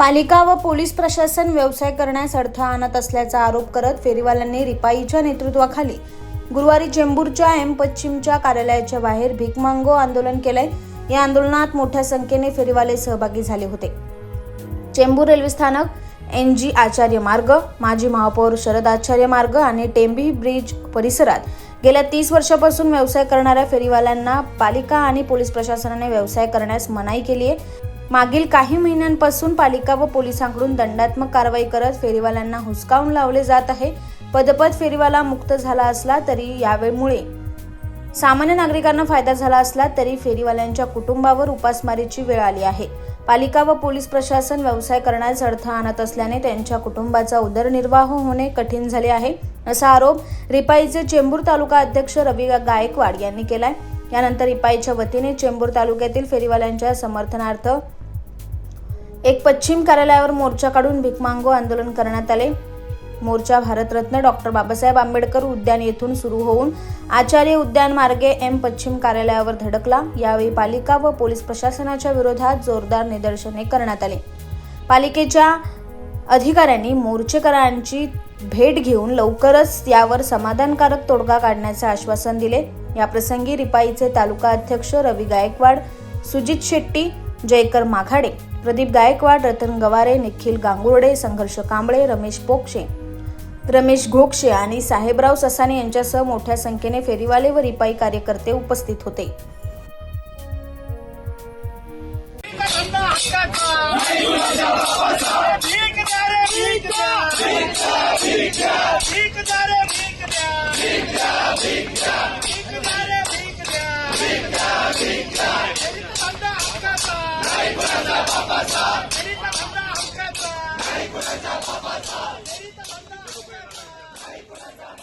पालिका व पोलीस प्रशासन व्यवसाय करण्यास अडथळा आणत असल्याचा आरोप करत फेरीवाल्यांनी रिपाईच्या नेतृत्वाखाली गुरुवारी चेंबूरच्या एम पश्चिमच्या कार्यालयाच्या बाहेर भिकमांगो आंदोलन केलंय. या आंदोलनात मोठ्या संख्येने फेरीवाले सहभागी झाले होते. चेंबूर रेल्वे स्थानक एन जी आचार्य मार्ग माजी महापौर शरद आचार्य मार्ग आणि टेंबी ब्रिज परिसरात गेल्या तीस वर्षापासून व्यवसाय करणाऱ्या फेरीवाल्यांना पालिका आणि पोलीस प्रशासनाने व्यवसाय करण्यास मनाई केली आहे मागील काही महिन्यांपासून पालिका व पोलिसांकडून दंडात्मक कारवाई करत फेरीवाल्यांना हुसकावून लावले जात आहे. पदपद फेरीवाला मुक्त झाला असला तरी यावेळमुळे सामान्य नागरिकांना फायदा झाला असला तरी फेरीवाल्यांच्या कुटुंबावर उपासमारीची वेळ आली आहे. पालिका व पोलीस प्रशासन व्यवसाय करण्यास अडथळा आणत असल्याने त्यांच्या कुटुंबाचा उदरनिर्वाह होणे कठीण झाले आहे. असा आरोप रिपाईचे चेंबूर तालुका अध्यक्ष रवी गायकवाड यांनी केलाय. यानंतर रिपाईच्या वतीने चेंबूर तालुक्यातील फेरीवाल्यांच्या समर्थनार्थ एक पश्चिम कार्यालयावर मोर्चा काढून भिकमांगो आंदोलन करण्यात आले. मोर्चा भारतरत्न डॉक्टर बाबासाहेब आंबेडकर उद्यान येथून सुरू होऊन आचार्य उद्यान मार्गे एम पश्चिम कार्यालयावर धडकला. यावेळी पालिका व पोलीस प्रशासनाच्या विरोधात जोरदार निदर्शने करण्यात आले. पालिकेच्या अधिकाऱ्यांनी मोर्चेकरांची भेट घेऊन लवकरच यावर समाधानकारक तोडगा काढण्याचे आश्वासन दिले. याप्रसंगी रिपाईचे तालुका अध्यक्ष रवी गायकवाड सुजित शेट्टी जयकर माघाडे प्रदीप गायकवाड रतन गवारे निखिल गांगुर्डे संघर्ष कांबळे रमेश पोक्षे रमेश घोक्षे आणि साहेबराव ससाने यांच्यासह मोठ्या संख्येने फेरीवाले व रिपाई कार्यकर्ते उपस्थित होते.